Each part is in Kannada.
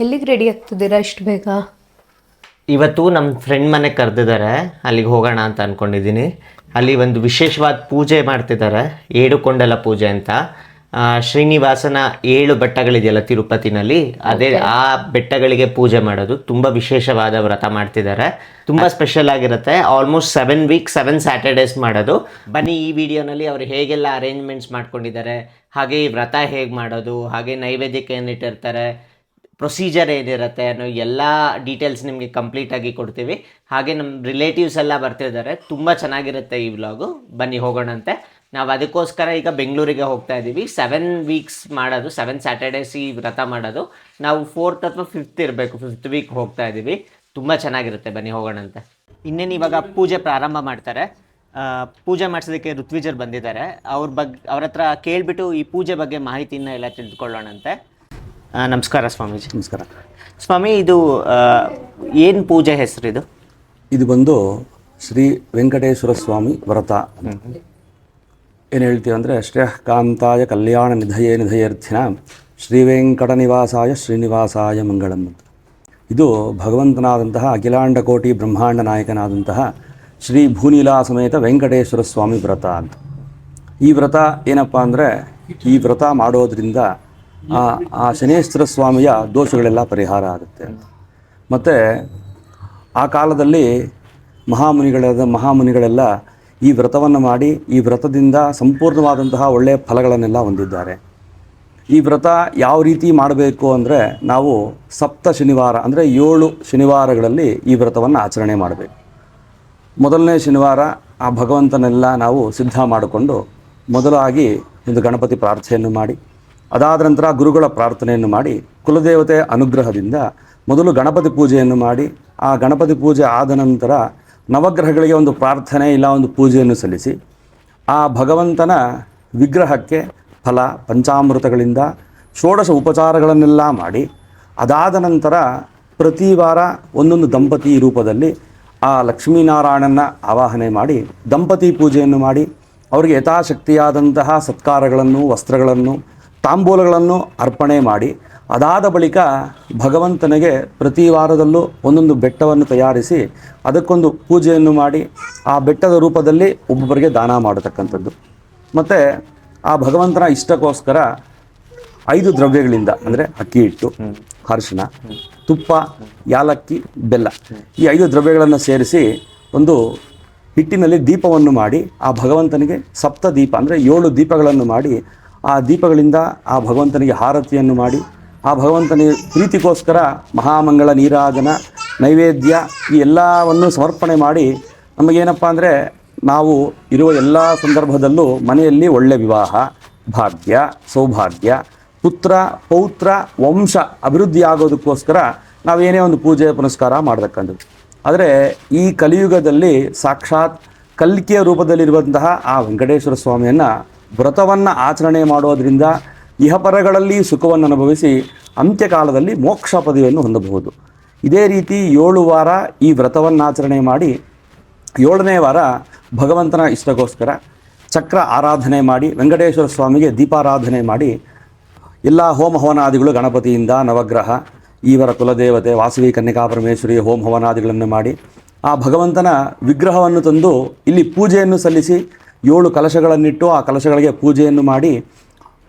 ಎಲ್ಲಿಗೆ ರೆಡಿ ಆಗ್ತಿದ್ದೀರಾ ಇಷ್ಟು ಬೇಗ? ಇವತ್ತು ನಮ್ಮ ಫ್ರೆಂಡ್ ಮನೆಗೆ ಕರೆದಿದ್ದಾರೆ ಅಲ್ಲಿಗೆ ಹೋಗೋಣ ಅಂತ ಅಂದ್ಕೊಂಡಿದ್ದೀನಿ ಅಲ್ಲಿ ಒಂದು ವಿಶೇಷವಾದ ಪೂಜೆ ಮಾಡ್ತಿದ್ದಾರೆ ಏಡುಕೊಂಡಲ ಪೂಜೆ ಅಂತ. ಆ, ಶ್ರೀನಿವಾಸನ ಏಳು ಬೆಟ್ಟಗಳಿದೆಯಲ್ಲ ತಿರುಪತಿನಲ್ಲಿ? ಅದೇ ಆ ಬೆಟ್ಟಗಳಿಗೆ ಪೂಜೆ ಮಾಡೋದು. ತುಂಬ ವಿಶೇಷವಾದ ವ್ರತ ಮಾಡ್ತಿದ್ದಾರೆ ತುಂಬ ಸ್ಪೆಷಲ್ ಆಗಿರುತ್ತೆ. Almost seven week seven Saturdays ಮಾಡೋದು. ಬನ್ನಿ ಈ ವಿಡಿಯೋನಲ್ಲಿ ಅವರು ಹೇಗೆಲ್ಲ ಅರೇಂಜ್ಮೆಂಟ್ಸ್ ಮಾಡ್ಕೊಂಡಿದ್ದಾರೆ. ಹಾಗೆ ಈ ವ್ರತ ಹೇಗೆ ಮಾಡೋದು. ಹಾಗೆ ನೈವೇದ್ಯಕ್ಕೆ ಏನಿಟ್ಟಿರ್ತಾರೆ ಪ್ರೊಸೀಜರ್ ಏನಿರುತ್ತೆ ಅನ್ನೋ ಎಲ್ಲ ಡೀಟೇಲ್ಸ್ ನಿಮಗೆ ಕಂಪ್ಲೀಟಾಗಿ ಕೊಡ್ತೀವಿ. ಹಾಗೆ ನಮ್ಮ ರಿಲೇಟಿವ್ಸ್ ಎಲ್ಲ ಬರ್ತಿದ್ದಾರೆ ತುಂಬ ಚೆನ್ನಾಗಿರುತ್ತೆ ಈ ವ್ಲಾಗು ಬನ್ನಿ ಹೋಗೋಣಂತೆ. ನಾವು ಅದಕ್ಕೋಸ್ಕರ ಈಗ ಬೆಂಗಳೂರಿಗೆ ಹೋಗ್ತಾ ಇದ್ದೀವಿ ಸೆವೆನ್ ವೀಕ್ಸ್ ಮಾಡೋದು ಸೆವೆನ್ ಸ್ಯಾಟರ್ಡೇಸ್ ಈ ವ್ರತ ಮಾಡೋದು. ನಾವು ಫೋರ್ತ್ ಅಥವಾ ಫಿಫ್ತ್ ಇರಬೇಕು ಫಿಫ್ತ್ ವೀಕ್ ಹೋಗ್ತಾ ಇದ್ದೀವಿ ತುಂಬ ಚೆನ್ನಾಗಿರುತ್ತೆ. ಬನ್ನಿ ಹೋಗೋಣಂತೆ. ಇನ್ನೇನು ಇವಾಗ ಪೂಜೆ ಪ್ರಾರಂಭ ಮಾಡ್ತಾರೆ. ಪೂಜೆ ಮಾಡಿಸೋದಕ್ಕೆ ಋತ್ವಿಜರ್ ಬಂದಿದ್ದಾರೆ. ಅವ್ರ ಬಗ್ಗೆ ಅವ್ರ ಹತ್ರ ಕೇಳಿಬಿಟ್ಟು ಈ ಪೂಜೆ ಬಗ್ಗೆ ಮಾಹಿತಿನ ಎಲ್ಲ ತಿಳಿದುಕೊಳ್ಳೋಣಂತೆ ನಮಸ್ಕಾರ ಸ್ವಾಮೀಜಿ. ನಮಸ್ಕಾರ. ಸ್ವಾಮಿ ಇದು ಏನು ಪೂಜೆ ಹೆಸರು ಇದು? ಇದು ಬಂದು ಶ್ರೀ ವೆಂಕಟೇಶ್ವರ ಸ್ವಾಮಿ ವ್ರತ. ಏನು ಹೇಳ್ತೀವಿ ಅಂದರೆ ಶ್ರೇಯಃಕಾಂತಾಯ ಕಲ್ಯಾಣ ನಿಧಯೇ ನಿಧಯರ್ಥಿನ ಶ್ರೀ ವೆಂಕಟ ನಿವಾಸಾಯ ಶ್ರೀನಿವಾಸಾಯ ಮಂಗಳಂ. ಅಂತ ಇದು ಭಗವಂತನಾದಂತಹ ಅಖಿಲಾಂಡ ಕೋಟಿ ಬ್ರಹ್ಮಾಂಡ ನಾಯಕನಾದಂತಹ ಶ್ರೀ ಭೂನಿಲಾ ಸಮೇತ ವೆಂಕಟೇಶ್ವರ ಸ್ವಾಮಿ ವ್ರತ ಅಂತ. ಈ ವ್ರತ ಏನಪ್ಪ ಅಂದರೆ ಈ ವ್ರತ ಮಾಡೋದ್ರಿಂದ ಆ ಆ ಶನೇಶ್ವರ ಸ್ವಾಮಿಯ ದೋಷಗಳೆಲ್ಲ ಪರಿಹಾರ ಆಗುತ್ತೆ. ಮತ್ತು ಆ ಕಾಲದಲ್ಲಿ ಮಹಾಮುನಿಗಳಾದ ಮಹಾಮುನಿಗಳೆಲ್ಲ ಈ ವ್ರತವನ್ನು ಮಾಡಿ ಈ ವ್ರತದಿಂದ ಸಂಪೂರ್ಣವಾದಂತಹ ಒಳ್ಳೆಯ ಫಲಗಳನ್ನೆಲ್ಲ ಹೊಂದಿದ್ದಾರೆ. ಈ ವ್ರತ ಯಾವ ರೀತಿ ಮಾಡಬೇಕು ಅಂದರೆ ನಾವು ಸಪ್ತ ಶನಿವಾರ ಅಂದರೆ ಏಳು ಶನಿವಾರಗಳಲ್ಲಿ ಈ ವ್ರತವನ್ನು ಆಚರಣೆ ಮಾಡಬೇಕು. ಮೊದಲನೇ ಶನಿವಾರ ಆ ಭಗವಂತನೆಲ್ಲ ನಾವು ಸಿದ್ಧ ಮಾಡಿಕೊಂಡು ಮೊದಲಾಗಿ ಒಂದು ಗಣಪತಿ ಪ್ರಾರ್ಥನೆಯನ್ನು ಮಾಡಿ ಅದಾದ ನಂತರ ಗುರುಗಳ ಪ್ರಾರ್ಥನೆಯನ್ನು ಮಾಡಿ ಕುಲದೇವತೆ ಅನುಗ್ರಹದಿಂದ ಮೊದಲು ಗಣಪತಿ ಪೂಜೆಯನ್ನು ಮಾಡಿ, ಆ ಗಣಪತಿ ಪೂಜೆ ಆದ ನಂತರ ನವಗ್ರಹಗಳಿಗೆ ಒಂದು ಪ್ರಾರ್ಥನೆ ಇಲ್ಲ, ಒಂದು ಪೂಜೆಯನ್ನು ಸಲ್ಲಿಸಿ, ಆ ಭಗವಂತನ ವಿಗ್ರಹಕ್ಕೆ ಫಲ, ಪಂಚಾಮೃತಗಳಿಂದ ಷೋಡಶ ಉಪಚಾರಗಳನ್ನೆಲ್ಲ ಮಾಡಿ, ಅದಾದ ನಂತರ ಪ್ರತಿ ವಾರ ಒಂದೊಂದು ದಂಪತಿ ರೂಪದಲ್ಲಿ ಆ ಲಕ್ಷ್ಮೀನಾರಾಯಣನ ಆವಾಹನೆ ಮಾಡಿ, ದಂಪತಿ ಪೂಜೆಯನ್ನು ಮಾಡಿ, ಅವರಿಗೆ ಯಥಾಶಕ್ತಿಯಾದಂತಹ ಸತ್ಕಾರಗಳನ್ನು, ವಸ್ತ್ರಗಳನ್ನು ತಾಂಬೂಲಗಳನ್ನು ಅರ್ಪಣೆ ಮಾಡಿ, ಅದಾದ ಬಳಿಕ ಭಗವಂತನಿಗೆ ಪ್ರತಿ ವಾರದಲ್ಲೂ ಒಂದೊಂದು ಬೆಟ್ಟವನ್ನು ತಯಾರಿಸಿ ಅದಕ್ಕೊಂದು ಪೂಜೆಯನ್ನು ಮಾಡಿ, ಆ ಬೆಟ್ಟದ ರೂಪದಲ್ಲಿ ಒಬ್ಬೊಬ್ಬರಿಗೆ ದಾನ ಮಾಡತಕ್ಕಂಥದ್ದು. ಮತ್ತು ಆ ಭಗವಂತನ ಇಷ್ಟಕ್ಕೋಸ್ಕರ ಐದು ದ್ರವ್ಯಗಳಿಂದ, ಅಂದರೆ ಅಕ್ಕಿ ಹಿಟ್ಟು, ಅರಿಶಿಣ, ತುಪ್ಪ, ಯಾಲಕ್ಕಿ, ಬೆಲ್ಲ, ಈ ಐದು ದ್ರವ್ಯಗಳನ್ನು ಸೇರಿಸಿ ಒಂದು ಹಿಟ್ಟಿನಲ್ಲಿ ದೀಪವನ್ನು ಮಾಡಿ, ಆ ಭಗವಂತನಿಗೆ ಸಪ್ತ ದೀಪ, ಅಂದರೆ ಏಳು ದೀಪಗಳನ್ನು ಮಾಡಿ ಆ ದೀಪಗಳಿಂದ ಆ ಭಗವಂತನಿಗೆ ಹಾರತಿಯನ್ನು ಮಾಡಿ, ಆ ಭಗವಂತನಿಗೆ ಪ್ರೀತಿಗೋಸ್ಕರ ಮಹಾಮಂಗಳ ನೀರಾಜನ, ನೈವೇದ್ಯ ಈ ಎಲ್ಲವನ್ನು ಸಮರ್ಪಣೆ ಮಾಡಿ ನಮಗೇನಪ್ಪ ಅಂದರೆ ನಾವು ಇರುವ ಎಲ್ಲ ಸಂದರ್ಭದಲ್ಲೂ ಮನೆಯಲ್ಲಿ ಒಳ್ಳೆ ವಿವಾಹ, ಭಾಗ್ಯ, ಸೌಭಾಗ್ಯ, ಪುತ್ರ, ಪೌತ್ರ, ವಂಶ ಅಭಿವೃದ್ಧಿ ಆಗೋದಕ್ಕೋಸ್ಕರ ನಾವೇನೇ ಒಂದು ಪೂಜೆ ಪುನಸ್ಕಾರ ಮಾಡತಕ್ಕಂಥದ್ದು ಆದರೆ ಈ ಕಲಿಯುಗದಲ್ಲಿ ಸಾಕ್ಷಾತ್ ಕಲ್ಕಿಯ ರೂಪದಲ್ಲಿರುವಂತಹ ಆ ವೆಂಕಟೇಶ್ವರ ಸ್ವಾಮಿಯನ್ನು ವ್ರತವನ್ನು ಆಚರಣೆ ಮಾಡೋದರಿಂದ ಇಹಪರಗಳಲ್ಲಿ ಸುಖವನ್ನು ಅನುಭವಿಸಿ ಅಂತ್ಯಕಾಲದಲ್ಲಿ ಮೋಕ್ಷ ಪದವಿಯನ್ನು ಹೊಂದಬಹುದು. ಇದೇ ರೀತಿ ಏಳು ವಾರ ಈ ವ್ರತವನ್ನು ಆಚರಣೆ ಮಾಡಿ ಏಳನೇ ವಾರ ಭಗವಂತನ ಇಷ್ಟಕ್ಕೋಸ್ಕರ ಚಕ್ರ ಆರಾಧನೆ ಮಾಡಿ ವೆಂಕಟೇಶ್ವರ ಸ್ವಾಮಿಗೆ ದೀಪಾರಾಧನೆ ಮಾಡಿ ಎಲ್ಲ ಹೋಮ ಹವನಾದಿಗಳು ಗಣಪತಿಯಿಂದ ನವಗ್ರಹ, ಈವರ ಕುಲದೇವತೆ, ವಾಸವಿ ಕನ್ಯಕಾ ಪರಮೇಶ್ವರಿ ಹೋಮ ಹವನಾದಿಗಳನ್ನು ಮಾಡಿ ಆ ಭಗವಂತನ ವಿಗ್ರಹವನ್ನು ತಂದು ಇಲ್ಲಿ ಪೂಜೆಯನ್ನು ಸಲ್ಲಿಸಿ ಏಳು ಕಲಶಗಳನ್ನಿಟ್ಟು ಆ ಕಲಶಗಳಿಗೆ ಪೂಜೆಯನ್ನು ಮಾಡಿ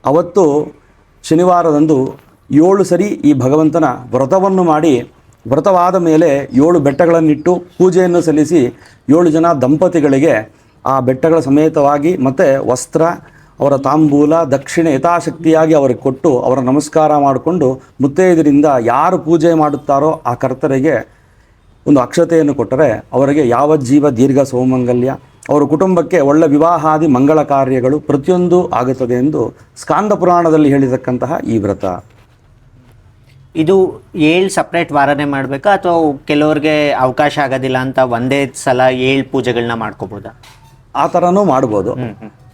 ಅವತ್ತು ಶನಿವಾರದಂದು ಏಳು ಸರಿ ಈ ಭಗವಂತನ ವ್ರತವನ್ನು ಮಾಡಿ ವ್ರತವಾದ ಮೇಲೆ ಏಳು ಬೆಟ್ಟಗಳನ್ನಿಟ್ಟು ಪೂಜೆಯನ್ನು ಸಲ್ಲಿಸಿ ಏಳು ಜನ ದಂಪತಿಗಳಿಗೆ ಆ ಬೆಟ್ಟಗಳ ಸಮೇತವಾಗಿ ಮತ್ತು ವಸ್ತ್ರ, ಅವರ ತಾಂಬೂಲ, ದಕ್ಷಿಣೆ ಯಥಾಶಕ್ತಿಯಾಗಿ ಅವರಿಗೆ ಕೊಟ್ಟು ಅವರ ನಮಸ್ಕಾರ ಮಾಡಿಕೊಂಡು ಮುತ್ತೈದರಿಂದ ಯಾರು ಪೂಜೆ ಮಾಡುತ್ತಾರೋ ಆ ಕರ್ತರಿಗೆ ಒಂದು ಅಕ್ಷತೆಯನ್ನು ಕೊಟ್ಟರೆ ಅವರಿಗೆ ಯಾವ ಜೀವ ದೀರ್ಘ ಸೌಮಂಗಲ್ಯ ಅವರ ಕುಟುಂಬಕ್ಕೆ ಒಳ್ಳೆ ವಿವಾಹಾದಿ ಮಂಗಳ ಕಾರ್ಯಗಳು ಪ್ರತಿಯೊಂದು ಆಗುತ್ತದೆ ಎಂದು ಸ್ಕಾಂದ ಪುರಾಣದಲ್ಲಿ ಹೇಳಿರತಕ್ಕಂತಹ ಈ ವ್ರತ. ಇದು ಏಳು ಸಪ್ರೇಟ್ ವಾರನೇ ಮಾಡಬೇಕಾ? ಅಥವಾ ಕೆಲವ್ರಿಗೆ ಅವಕಾಶ ಆಗೋದಿಲ್ಲ ಅಂತ ಒಂದೇ ಸಲ ಏಳು ಪೂಜೆಗಳನ್ನ ಮಾಡ್ಕೋಬೋದಾ? ಆ ಥರನೂ ಮಾಡ್ಬೋದು.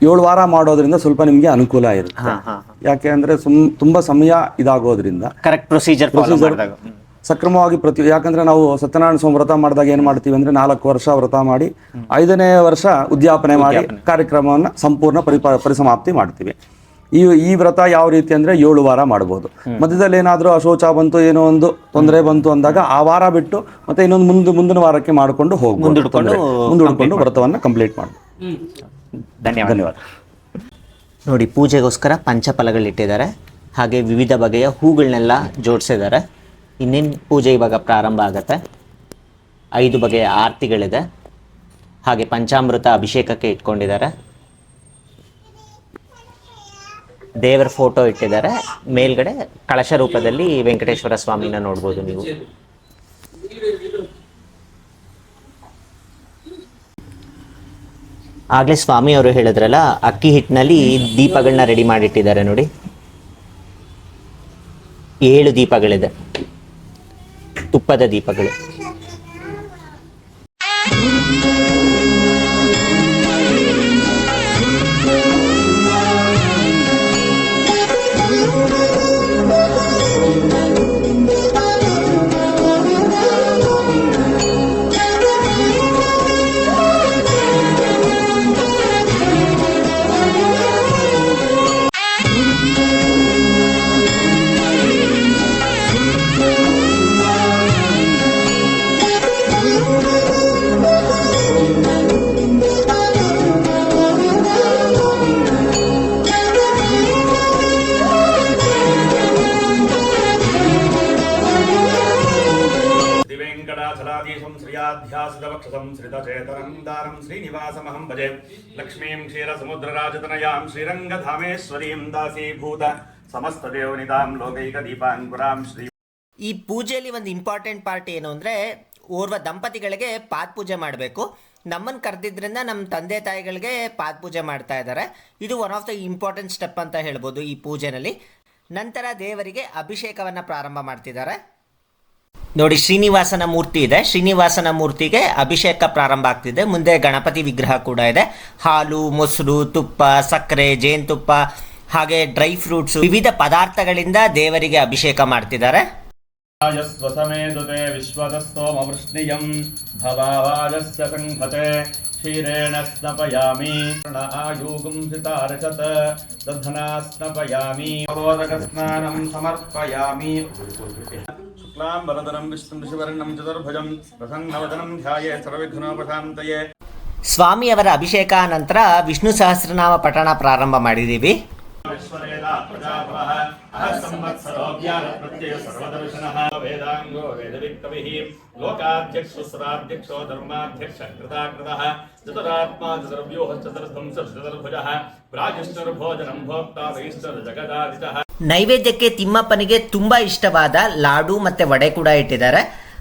ಏಳು ವಾರ ಮಾಡೋದ್ರಿಂದ ಸ್ವಲ್ಪ ನಿಮಗೆ ಅನುಕೂಲ ಇರುತ್ತೆ. ಯಾಕೆ ಅಂದರೆ ಸುಮ್ ತುಂಬ ಸಮಯ ಇದಾಗೋದ್ರಿಂದ ಕರೆಕ್ಟ್ ಪ್ರೊಸೀಜರ್ ಪ್ರೊಸೀಜರ್ ಸಕ್ರಮವಾಗಿ ಪ್ರತಿ ಯಾಕಂದ್ರೆ ನಾವು ಸತ್ಯನಾರಾಯಣ ಸ್ವಾಮಿ ವ್ರತ ಮಾಡಿದಾಗ ಏನು ಮಾಡ್ತೀವಿ ಅಂದ್ರೆ ನಾಲ್ಕು ವರ್ಷ ವ್ರತ ಮಾಡಿ ಐದನೇ ವರ್ಷ ಉದ್ಯಾಪನೆ ಮಾಡಿ ಕಾರ್ಯಕ್ರಮವನ್ನು ಸಂಪೂರ್ಣ ಪರಿಪ ಪರಿಸಮಾಪ್ತಿ ಮಾಡ್ತೀವಿ. ಈ ಈ ವ್ರತ ಯಾವ ರೀತಿ ಅಂದರೆ ಏಳು ವಾರ ಮಾಡ್ಬೋದು. ಮಧ್ಯದಲ್ಲಿ ಏನಾದರೂ ಅಶೋಚ ಬಂತು ಏನೋ ಒಂದು ತೊಂದರೆ ಬಂತು ಅಂದಾಗ ಆ ವಾರ ಬಿಟ್ಟು ಮತ್ತೆ ಇನ್ನೊಂದು ಮುಂದೆ ಮುಂದಿನ ವಾರಕ್ಕೆ ಮಾಡಿಕೊಂಡು ಹೋಗಿ ಮುಂದಿಡ್ಕೊಂಡು ಮುಂದಿಡ್ಕೊಂಡು ವ್ರತವನ್ನು ಕಂಪ್ಲೀಟ್ ಮಾಡ್ಬೋದು ಧನ್ಯವಾದ. ಧನ್ಯವಾದ. ನೋಡಿ ಪೂಜೆಗೋಸ್ಕರ ಪಂಚಫಲಗಳಿಟ್ಟಿದ್ದಾರೆ. ಹಾಗೆ ವಿವಿಧ ಬಗೆಯ ಹೂಗಳನ್ನೆಲ್ಲ ಜೋಡಿಸಿದ್ದಾರೆ. ಇನ್ನೇನು ಪೂಜೆ ಇವಾಗ ಪ್ರಾರಂಭ ಆಗುತ್ತೆ? ಐದು ಬಗೆಯ ಆರತಿಗಳಿದೆ. ಹಾಗೆ ಪಂಚಾಮೃತ ಅಭಿಷೇಕಕ್ಕೆ ಇಟ್ಕೊಂಡಿದ್ದಾರೆ. ದೇವರ ಫೋಟೋ ಇಟ್ಟಿದ್ದಾರೆ. ಮೇಲ್ಗಡೆ ಕಳಶ ರೂಪದಲ್ಲಿ ವೆಂಕಟೇಶ್ವರ ಸ್ವಾಮಿನ ನೋಡ್ಬೋದು ನೀವು. ಆಗ್ಲೇ ಸ್ವಾಮಿ ಅವರು ಹೇಳಿದ್ರಲ್ಲ, ಅಕ್ಕಿ ಹಿಟ್ಟಿನಲ್ಲಿ ದೀಪಗಳನ್ನ ರೆಡಿ ಮಾಡಿಟ್ಟಿದ್ದಾರೆ ನೋಡಿ. ಏಳು ದೀಪಗಳಿದೆ. ತುಪ್ಪದ ದೀಪಗಳು. श्रियाध्यासितवक्षसं श्रितचेतनं दारं श्रीनिवासमहं भजे लक्ष्मीं क्षीरसमुद्रराजतनयां श्रीरङ्गधामेश्वरीं दासीभूत समस्तदेवनितां लोकैकदीपाङ्कुरां श्री ಈ ಪೂಜೆಯಲ್ಲಿ ಒಂದು ಇಂಪಾರ್ಟೆಂಟ್ ಪಾರ್ಟ್ ಏನು ಅಂದರೆ ಓರ್ವ ದಂಪತಿಗಳಿಗೆ ಪಾದ ಪೂಜೆ ಮಾಡಬೇಕು ನಮ್ಮನ್ನು ಕರೆದಿದ್ರಿಂದ ನಮ್ಮ ತಂದೆ ತಾಯಿಗಳಿಗೆ ಪಾದ ಪೂಜೆ ಮಾಡ್ತಾ ಇದ್ದಾರೆ ಇದು one of the important step ಅಂತ ಹೇಳ್ಬೋದು ಈ ಪೂಜೆನಲ್ಲಿ ನಂತರ ದೇವರಿಗೆ ಅಭಿಷೇಕವನ್ನು ಪ್ರಾರಂಭ ಮಾಡ್ತಿದ್ದಾರೆ ನೋಡಿ, ಶ್ರೀನಿವಾಸನ ಮೂರ್ತಿ ಇದೆ. ಶ್ರೀನಿವಾಸನ ಮೂರ್ತಿಗೆ ಅಭಿಷೇಕ ಪ್ರಾರಂಭ ಆಗ್ತಿದೆ. ಮುಂದೆ ಗಣಪತಿ ವಿಗ್ರಹ ಕೂಡ ಇದೆ. ಹಾಲು, ಮೊಸರು, ತುಪ್ಪ, ಸಕ್ಕರೆ, ಜೇನುತುಪ್ಪ, ಹಾಗೆ ಡ್ರೈ ಫ್ರೂಟ್ಸ್, ವಿವಿಧ ಪದಾರ್ಥಗಳಿಂದ ದೇವರಿಗೆ ಅಭಿಷೇಕ ಮಾಡ್ತಿದ್ದಾರೆ. ವಿಶ್ವದ क्षीरेण स्नपयामि आयूगुं सितारचत दधना स्नपयामि अवोदकस्नानं समर्पयामि शुक्लां वरदनं विष्णुं शिवर्णं चतुर्भुजं प्रसन्नवदनं ध्याये सर्वविघ्नोपशान्तये ಸ್ವಾಮಿಯವರ ಅಭಿಷೇಕ ನಂತರ ವಿಷ್ಣು ಸಹಸ್ರನಾಮ ಪಠಣ ಪ್ರಾರಂಭ ಮಾಡಿದ್ದೀವಿ विश्ववेदा प्रजापः अहः संवत्सरो ज्ञानप्रत्यय सर्वदर्शनः वेदाङ्गो वेदवित्कविः लोकाध्यक्षुस्राध्यक्षो धर्माध्यक्षकृताकृतः चतुरात्मा चतुर्व्यूहः चतुर्धं चतुर्भुजः प्रागिष्टर्भोजनं भोक्ता वैष्णर्जगदादितः ನೈವೇದ್ಯಕ್ಕೆ ತಿಮ್ಮಪ್ಪನಿಗೆ ತುಂಬ ಇಷ್ಟವಾದ ಲಾಡು ಮತ್ತು ವಡೆ ಕೂಡ ಇಟ್ಟಿದ್ದಾರೆ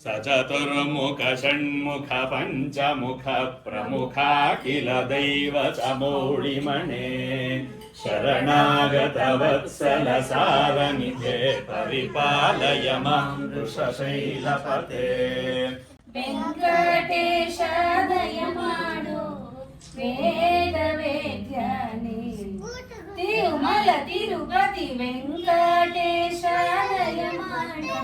సచతుర్ముఖ షణ్ముఖ పంచముఖ ప్రముఖాఖిల దైవ సమౌళిమణే శరణాగత వత్సల సారనిధే పరిపాలయ మృషశైలపతే వెంకటేశ వేద వేద్యాని తిరుమల తిరుపతి వెంకటేశ దయమాడు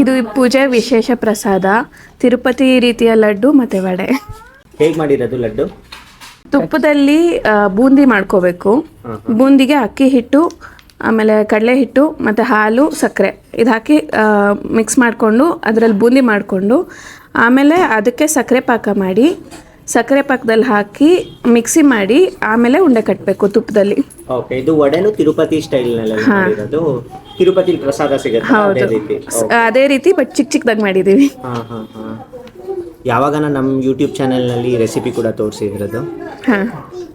ಇದು ಈ ಪೂಜೆ ವಿಶೇಷ ಪ್ರಸಾದ ತಿರುಪತಿ ರೀತಿಯ ಲಡ್ಡು ಮತ್ತೆ ವಡೆ. ಹೇಗೆ ಮಾಡಿರೋದು ಲಡ್ಡು? ತುಪ್ಪದಲ್ಲಿ ಬೂಂದಿ ಮಾಡ್ಕೋಬೇಕು. ಬೂಂದಿಗೆ ಅಕ್ಕಿ ಹಿಟ್ಟು ಆಮೇಲೆ ಕಡಲೆ ಹಿಟ್ಟು ಮತ್ತು ಹಾಲು ಸಕ್ಕರೆ. ಇದು ಹಾಕಿ ಮಿಕ್ಸ್ ಮಾಡಿಕೊಂಡು ಅದರಲ್ಲಿ ಬೂಂದಿ ಮಾಡಿಕೊಂಡು ಆಮೇಲೆ ಅದಕ್ಕೆ ಸಕ್ಕರೆ ಪಾಕ ಮಾಡಿ ಸಕ್ಕರೆ ಪಾಕದಲ್ಲಿ ಹಾಕಿ ಮಿಕ್ಸಿ ಮಾಡಿ ಆಮೇಲೆ ಉಂಡೆ ಕಟ್ಟಬೇಕು ತುಪ್ಪದಲ್ಲಿ. ಓಕೆ ಇದು ವಡೆನು ತಿರುಪತಿ ಸ್ಟೈಲ್ನಲ್ಲಿ ಮಾಡಿರೋದು. ತಿರುಪತಿ ಪ್ರಸಾದ ಸಿಗುತ್ತೆ ಅದೇ ರೀತಿ. ಅದೇ ರೀತಿ ಬಟ್ ಚಿಕ್ಕ ಚಿಕ್ಕದಾಗಿ ಮಾಡಿದ್ದೀವಿ ಯಾವಾಗನ ಹಾಂ ಹಾಂ. ಯಾವಾಗ ನಮ್ಮ ಯೂಟ್ಯೂಬ್ ಚಾನೆಲ್ನಲ್ಲಿ ರೆಸಿಪಿ ಕೂಡ ತೋರಿಸಿರೋದು. ಹಾಂ.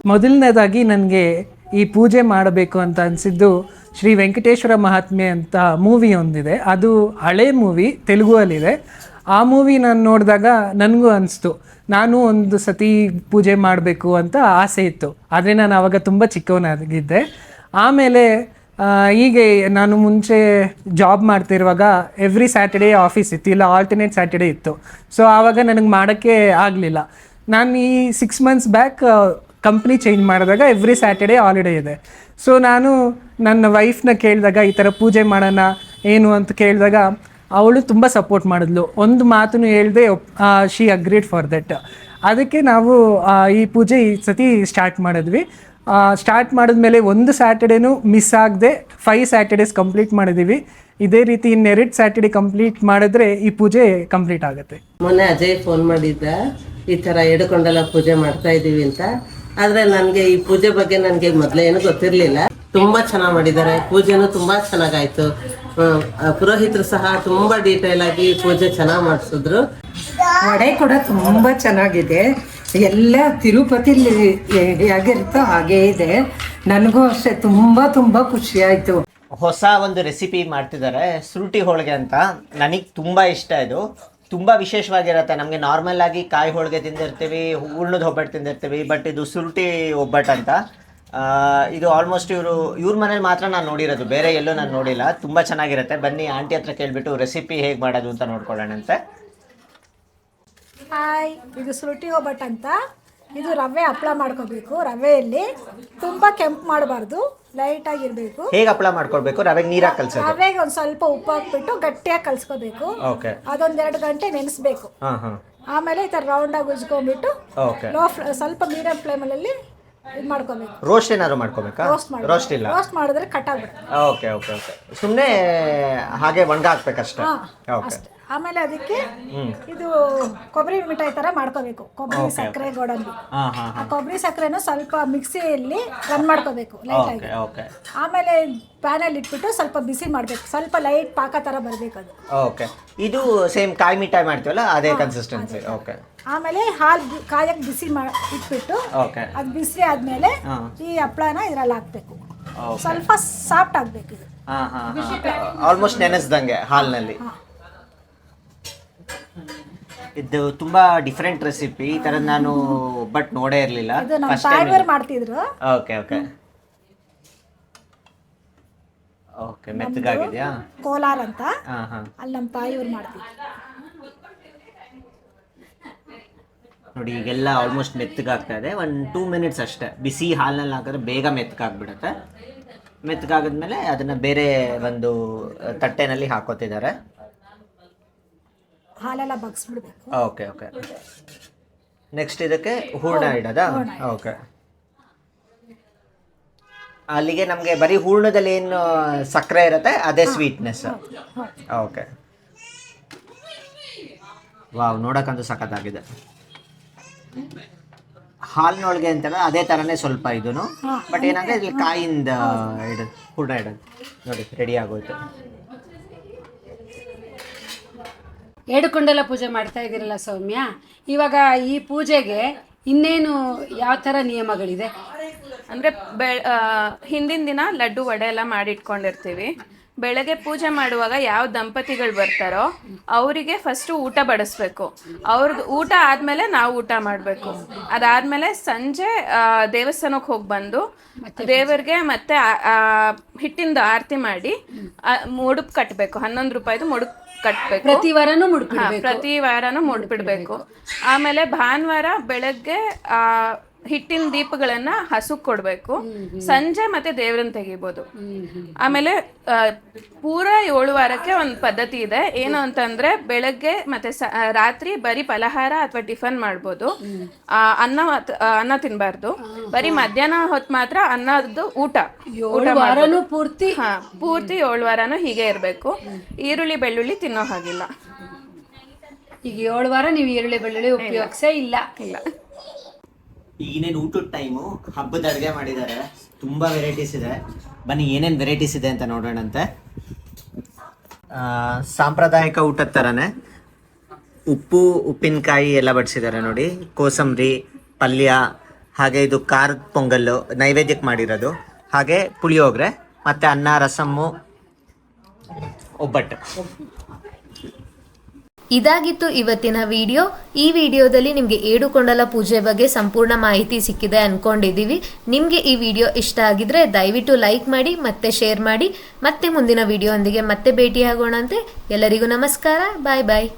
ಮೊದಲನೇದಾಗಿ ನನಗೆ ಈ ಪೂಜೆ ಮಾಡಬೇಕು ಅಂತ ಅನಿಸಿದ್ದು ಶ್ರೀ ವೆಂಕಟೇಶ್ವರ ಮಹಾತ್ಮೆ ಅಂತ ಮೂವಿ ಒಂದಿದೆ. ಅದು ಹಳೆ ಮೂವಿ ತೆಲುಗುವಲ್ಲಿದೆ. ಆ ಮೂವಿ ನಾನು ನೋಡಿದಾಗ ನನಗೂ ಅನಿಸ್ತು. ನಾನು ಒಂದು ಸತಿ ಪೂಜೆ ಮಾಡಬೇಕು ಅಂತ ಆಸೆ ಇತ್ತು. ಆದರೆ ನಾನು ಆವಾಗ ತುಂಬ ಚಿಕ್ಕವನಾಗಿದ್ದೆ. ಆಮೇಲೆ ಹೀಗೆ ನಾನು ಮುಂಚೆ ಜಾಬ್ ಮಾಡ್ತಿರುವಾಗ ಎವ್ರಿ ಸ್ಯಾಟರ್ಡೇ ಆಫೀಸ್ ಇತ್ತು. ಇಲ್ಲ ಆಲ್ಟರ್ನೇಟ್ ಸ್ಯಾಟರ್ಡೇ ಇತ್ತು. ಸೊ ಆವಾಗ ನನಗೆ ಮಾಡೋಕ್ಕೆ ಆಗಲಿಲ್ಲ. ನಾನು ಈ six months back company change ಮಾಡಿದಾಗ ಎವ್ರಿ ಸ್ಯಾಟರ್ಡೇ ಹಾಲಿಡೇ ಇದೆ. ಸೊ ನಾನು ನನ್ನ ವೈಫ್ನ ಕೇಳಿದಾಗ, ಈ ಥರ ಪೂಜೆ ಮಾಡೋಣ, ಏನು ಅಂತ ಕೇಳಿದಾಗ ಅವಳು ತುಂಬ ಸಪೋರ್ಟ್ ಮಾಡಿದ್ಲು. ಒಂದು ಮಾತನ್ನು ಹೇಳ್ದೆ ಶಿ ಅಗ್ರೀಡ್ ಫಾರ್ ದಟ್ ಅದಕ್ಕೆ ನಾವು ಈ ಪೂಜೆ ಈ ಸತಿ ಸ್ಟಾರ್ಟ್ ಮಾಡಿದ್ವಿ. ಸ್ಟಾರ್ಟ್ ಮಾಡಿದ್ಮೇಲೆ ಒಂದು ಸ್ಯಾಟರ್ಡೇನು ಮಿಸ್ ಆಗದೆ ಫೈವ್ ಸ್ಯಾಟರ್ಡೇಸ್ ಕಂಪ್ಲೀಟ್ ಮಾಡಿದ್ದೀವಿ. ಇದೇ ರೀತಿ ಇನ್ನೆರಡು ಸ್ಯಾಟರ್ಡೇ ಕಂಪ್ಲೀಟ್ ಮಾಡಿದ್ರೆ ಈ ಪೂಜೆ ಕಂಪ್ಲೀಟ್ ಆಗುತ್ತೆ. ಮೊನ್ನೆ ಅಜಯ್ ಫೋನ್ ಮಾಡಿದ್ದ, ಈ ಥರ ಎಡ್ಕೊಂಡೆಲ್ಲ ಪೂಜೆ ಮಾಡ್ತಾ ಇದ್ದೀವಿ ಅಂತ. ಆದರೆ ನನಗೆ ಈ ಪೂಜೆ ಬಗ್ಗೆ ನನಗೆ ಮೊದಲೇ ಏನು ಗೊತ್ತಿರಲಿಲ್ಲ. ತುಂಬ ಚೆನ್ನಾಗಿ ಮಾಡಿದ್ದಾರೆ. ಪೂಜೆನೂ ತುಂಬ ಚೆನ್ನಾಗಾಯ್ತು ಪುರೋಹಿತರು ಸಹ ತುಂಬಾ ಡೀಟೇಲ್ ಆಗಿ ಪೂಜೆ ಚೆನ್ನಾಗಿ ಮಾಡಿಸಿದ್ರು. ವಡೆ ಕೂಡ ತುಂಬಾ ಚೆನ್ನಾಗಿದೆ. ಎಲ್ಲ ತಿರುಪತಿ ಹೇಗಿರುತ್ತೋ ಹಾಗೇ ಇದೆ. ನನಗೂ ಅಷ್ಟೇ ತುಂಬಾ ತುಂಬಾ ಖುಷಿ ಆಯ್ತು. ಹೊಸ ಒಂದು ರೆಸಿಪಿ ಮಾಡ್ತಿದ್ದಾರೆ ಸುರುಟಿ ಹೋಳಿಗೆ ಅಂತ. ನನಗೆ ತುಂಬ ಇಷ್ಟ ಇದು. ತುಂಬ ವಿಶೇಷವಾಗಿರುತ್ತೆ. ನಮಗೆ ನಾರ್ಮಲ್ ಆಗಿ ಕಾಯಿ ಹೋಳಿಗೆ ತಿಂದಿರ್ತೀವಿ ಹೂರ್ಣದ ಒಬ್ಬಟ್ಟು ತಿಂದಿರ್ತೀವಿ ಬಟ್ ಇದು ಸುರುಟಿ ಒಬ್ಬಟ್ಟು ಅಂತ. ಇದು ಆಲ್ಮೋಸ್ಟ್ ಇವರು ಇವ್ರ ಮನೇಲಿ ಮಾತ್ರ ನಾನು ನೋಡಿರೋದು. ಬೇರೆ ಎಲ್ಲೂ ನಾನು ನೋಡಿಲ್ಲ. ತುಂಬ ಚೆನ್ನಾಗಿರುತ್ತೆ. ಬನ್ನಿ ಆಂಟಿ ಹತ್ರ ಕೇಳಿಬಿಟ್ಟು ರೆಸಿಪಿ ಹೇಗೆ ಮಾಡೋದು ಅಂತ ನೋಡ್ಕೊಳ್ಳೋಣಂತೆ ಹಾಯ್ ಇದು ಸುರುಟಿ ಒಬ್ಬಟ್ ಅಂತ. ಇದು ರವೆ ಹಪ್ಪಳ ಮಾಡ್ಕೋಬೇಕು. ರವೆಯಲ್ಲಿ ತುಂಬ ಕೆಂಪು ಮಾಡಬಾರ್ದು. ಲೈಟಾಗಿರಬೇಕು ಹೇಗೆ ಹಪ್ಪಳ ಮಾಡ್ಕೊಳ್ಬೇಕು? ರವೆಗೆ ನೀರಾಗಿ ಕಲಸಿ ರವೆಗೆ ಒಂದು ಸ್ವಲ್ಪ ಉಪ್ಪು ಹಾಕ್ಬಿಟ್ಟು ಗಟ್ಟಿಯಾಗಿ ಕಲ್ಸ್ಕೋಬೇಕು. ಓಕೆ ಅದೊಂದೆರಡು ಗಂಟೆ ನೆನೆಸ್ಬೇಕು. ಆಮೇಲೆ ಈ ಥರ ರೌಂಡಾಗಿ ಉಜ್ಕೊಂಡ್ಬಿಟ್ಟು ಓಕೆ ಲೋ ಫ್ಲೇ ಸ್ವಲ್ಪ ಮೀಡಿಯಂ ಫ್ಲೇಮಲ್ಲಿ ಇದು ಮಾಡ್ಕೋಬೇಕು. ರೋಸ್ಟ್ ಏನಾದ್ರು ಮಾಡ್ಕೋಬೇಕಾ? ರೋಸ್ಟ್ ಮಾಡಿ ರೋಸ್ಟ್ ಇಲ್ಲ. ರೋಸ್ಟ್ ಮಾಡಿದ್ರೆ ಕಟ್ಟಾಗ್ಬಿಡುತ್ತೆ ಓಕೆ ಓಕೆ ಓಕೆ ಸುಮ್ಮನೆ ಹಾಗೆ ಒಣಗಾಕ್ಬೇಕಷ್ಟೇ. ಹಾಂ ಓಕೆ ಅಷ್ಟೇ. ಆಮೇಲೆ ಅದಕ್ಕೆ ಇದು ಕೊಬ್ಬರಿ ಮಿಠಾಯಿ ತರ ಮಾಡ್ಕೋಬೇಕು. ಕೊಬ್ಬರಿ ಸಕ್ಕರೆ ಗೋಡಂಬಿ. ಆ ಕೊಬ್ಬರಿ ಸಕ್ಕರೆನ ಸ್ವಲ್ಪ ಮಿಕ್ಸಿಯಲ್ಲಿ ರನ್ ಮಾಡ್ಕೋಬೇಕು ಲೈಟ್ ಆಗಿ. ಆಮೇಲೆ ಪ್ಯಾನಲ್ಲಿ ಇಟ್ಬಿಟ್ಟು ಸ್ವಲ್ಪ ಬಿಸಿ ಮಾಡಬೇಕು. ಸ್ವಲ್ಪ ಲೈಟ್ ಪಾಕ ತರ ಬರಬೇಕು ಅದು. ಓಕೆ ಇದು ಸೇಮ್ ಕಾಯಿ ಮಿಠಾಯಿ ಮಾಡ್ತೀವಲ್ಲ ಅದೇ ಕನ್ಸಿಸ್ಟೆನ್ಸಿ ಓಕೆ ಆಮೇಲೆ ಹಾಲು ಕಾಯಕ್ಕೆ ಬಿಸಿ ಮಾ ಇಟ್ಬಿಟ್ಟು ಓಕೆ ಅದು ಬಿಸಿ ಆದ್ಮೇಲೆ ಈ ಹಪ್ಪಳನ ಇದ್ರಲ್ಲಿ ಹಾಕ್ಬೇಕು. ಸ್ವಲ್ಪ ಸಾಫ್ಟ್ ಆಗ್ಬೇಕು ಇದು. ಆಲ್ಮೋಸ್ಟ್ ನೆನೆಸ್ದಂಗೆ ಹಾಲಿನಲ್ಲಿ. ಇದು ತುಂಬಾ ಡಿಫ್ರೆಂಟ್ ರೆಸಿಪಿ ಈ ತರ ನಾನು ಬಟ್ ನೋಡೇ ಇರಲಿಲ್ಲ. ಇದು ನಮ್ಮ ಫಸ್ಟ್ ಮಾಡ್ತಿದ್ರು. ಓಕೆ ಓಕೆ ಓಕೆ ಮೆತ್ತಗಾಗಿದೆಯಾ? ಕೋಲಾರ ಅಂತ. ಹಾಂ ಹಾಂ. ಅಲ್ಲಿ ನಮ್ಮ ತಾಯಿಯವ್ರು ಮಾಡ್ತಿದ್ರು. ನೋಡಿ ಈಗೆಲ್ಲ ಆಲ್ಮೋಸ್ಟ್ ಮೆತ್ತಗಾಗ್ತಾ ಇದೆ. ಒಂದು ಟೂ ಮಿನಿಟ್ಸ್ ಅಷ್ಟೇ. ಬಿಸಿ ಹಾಲಿನಲ್ಲಿ ಹಾಕಿದ್ರೆ ಬೇಗ ಮೆತ್ತಗಾಗ್ಬಿಡುತ್ತೆ. ಮೆತ್ತಗಾಗದ್ಮೇಲೆ ಅದನ್ನು ಬೇರೆ ಒಂದು ತಟ್ಟೆನಲ್ಲಿ ಹಾಕೋತಿದ್ದಾರೆ. ಹಾಲೆಲ್ಲ ಬಗ್ಸ್ಬಿಡ್ಬೇಕು. ಓಕೆ ಓಕೆ ನೆಕ್ಸ್ಟ್ ಇದಕ್ಕೆ ಹೂರ್ಣ ಇಡೋದಾ? ಓಕೆ ಅಲ್ಲಿಗೆ ನಮಗೆ ಬರೀ ಹೂರ್ಣದಲ್ಲಿ ಏನು ಸಕ್ಕರೆ ಇರುತ್ತೆ ಅದೇ ಸ್ವೀಟ್ನೆಸ್ ಓಕೆ ವಾವ್ ನೋಡಕ್ಕಂತೂ ಸಖತ್ತಾಗಿದೆ. ಹಾಲಿನೊಳಗೆ ಅಂತ ಅದೇ ಥರನೇ ಸ್ವಲ್ಪ ಇದೂ ಬಟ್ ಏನಂದ್ರೆ ಇಲ್ಲಿ ಕಾಯಿಂದ ಇಡ ಹೂರ್ಣ ಇಡೋದು. ನೋಡಿ ರೆಡಿ ಆಗೋಯ್ತು. ಏಡುಕೊಂಡಲ ಪೂಜೆ ಮಾಡ್ತಾ ಇದ್ದೀರಲ್ಲ ಸೌಮ್ಯ? ಇವಾಗ ಈ ಪೂಜೆಗೆ ಇನ್ನೇನು ಯಾವ ಥರ ನಿಯಮಗಳಿದೆ? ಅಂದರೆ ಬೆ ಹಿಂದಿನ ದಿನ ಲಡ್ಡು ವಡೆ ಎಲ್ಲ ಮಾಡಿಟ್ಕೊಂಡಿರ್ತೀವಿ. ಬೆಳಗ್ಗೆ ಪೂಜೆ ಮಾಡುವಾಗ ಯಾವ ದಂಪತಿಗಳು ಬರ್ತಾರೋ ಅವರಿಗೆ ಫಸ್ಟು ಊಟ ಬಡಿಸ್ಬೇಕು. ಅವ್ರದ್ದು ಊಟ ಆದಮೇಲೆ ನಾವು ಊಟ ಮಾಡಬೇಕು. ಅದಾದಮೇಲೆ ಸಂಜೆ ದೇವಸ್ಥಾನಕ್ಕೆ ಹೋಗಿ ಬಂದು ದೇವರಿಗೆ ಮತ್ತೆ ಹಿಟ್ಟಿಂದ ಆರತಿ ಮಾಡಿ ಮುಡುಪು ಕಟ್ಟಬೇಕು ಹನ್ನೊಂದು ರೂಪಾಯಿದು ಮುಡುಪು ಕಟ್ಬೇಕು. ಪ್ರತಿ ವಾರನೂ ಮುಡುಪು ಪ್ರತಿ ವಾರನೂ ಮುಡ್ಬಿಡ್ಬೇಕು. ಆಮೇಲೆ ಭಾನುವಾರ ಬೆಳಗ್ಗೆ ಆ ಹಿಟ್ಟಿನ ದೀಪಗಳನ್ನ ಹಸುಕ್ ಕೊಡ್ಬೇಕು. ಸಂಜೆ ಮತ್ತೆ ದೇವ್ರನ್ನ ತೆಗಿಬೋದು. ಆಮೇಲೆ ಪೂರ ಏಳು ವಾರಕ್ಕೆ ಒಂದು ಪದ್ಧತಿ ಇದೆ. ಏನು ಅಂತಂದ್ರೆ ಬೆಳಗ್ಗೆ ಮತ್ತೆ ರಾತ್ರಿ ಬರೀ ಫಲಹಾರ ಅಥವಾ ಟಿಫನ್ ಮಾಡ್ಬೋದು. ಅನ್ನ ಅನ್ನ ತಿನ್ಬಾರ್ದು. ಬರೀ ಮಧ್ಯಾಹ್ನ ಹೊತ್ತು ಮಾತ್ರ ಅನ್ನದ್ದು ಊಟ. ಪೂರ್ತಿ? ಹಾ ಪೂರ್ತಿ ಏಳು ವಾರನು ಹೀಗೆ ಇರಬೇಕು. ಈರುಳ್ಳಿ ಬೆಳ್ಳುಳ್ಳಿ ತಿನ್ನೋ ಹಾಗಿಲ್ಲ. ಈಗ ಏಳು ವಾರ ನೀವು ಈರುಳ್ಳಿ ಬೆಳ್ಳುಳ್ಳಿ ಉಪಯೋಗಿಸೇ ಇಲ್ಲ. ಇಲ್ಲ. ಈಗಿನೇನು ಊಟದ ಟೈಮು ಹಬ್ಬದ ಅಡುಗೆ ಮಾಡಿದ್ದಾರೆ. ತುಂಬ ವೆರೈಟೀಸ್ ಇದೆ. ಬನ್ನಿ, ಏನೇನು ವೆರೈಟೀಸ್ ಇದೆ ಅಂತ ನೋಡೋಣಂತೆ. ಸಾಂಪ್ರದಾಯಿಕ ಊಟದ ಥರನೇ ಉಪ್ಪು, ಉಪ್ಪಿನಕಾಯಿ ಎಲ್ಲ ಬಡಿಸಿದ್ದಾರೆ ನೋಡಿ. ಕೋಸಂಬರಿ, ಪಲ್ಯ, ಹಾಗೆ ಇದು ಖಾರದ ಪೊಂಗಲ್ಲು ನೈವೇದ್ಯಕ್ಕೆ ಮಾಡಿರೋದು. ಹಾಗೆ ಪುಳಿಯೋಗರೆ, ಮತ್ತು ಅನ್ನ, ರಸಮ್ಮು, ಒಬ್ಬಟ್ಟು. ಇದಾಗಿತ್ತು ಇವತ್ತಿನ ವಿಡಿಯೋ. ಈ ವಿಡಿಯೋದಲ್ಲಿ ನಿಮಗೆ ಏಡುಕೊಂಡಲ ಪೂಜೆ ಬಗ್ಗೆ ಸಂಪೂರ್ಣ ಮಾಹಿತಿ ಸಿಕ್ಕಿದೆ ಅನ್ಕೊಂಡಿದ್ದೀವಿ. ನಿಮಗೆ ಈ ವಿಡಿಯೋ ಇಷ್ಟ ಆಗಿದ್ರೆ ದಯವಿಟ್ಟು ಲೈಕ್ ಮಾಡಿ, ಮತ್ತೆ ಶೇರ್ ಮಾಡಿ. ಮತ್ತೆ ಮುಂದಿನ ವಿಡಿಯೋ ಒಂದಿಗೆ ಮತ್ತೆ ಭೇಟಿಯಾಗೋಣಂತೆ. ಎಲ್ಲರಿಗೂ ನಮಸ್ಕಾರ. ಬಾಯ್ ಬಾಯ್.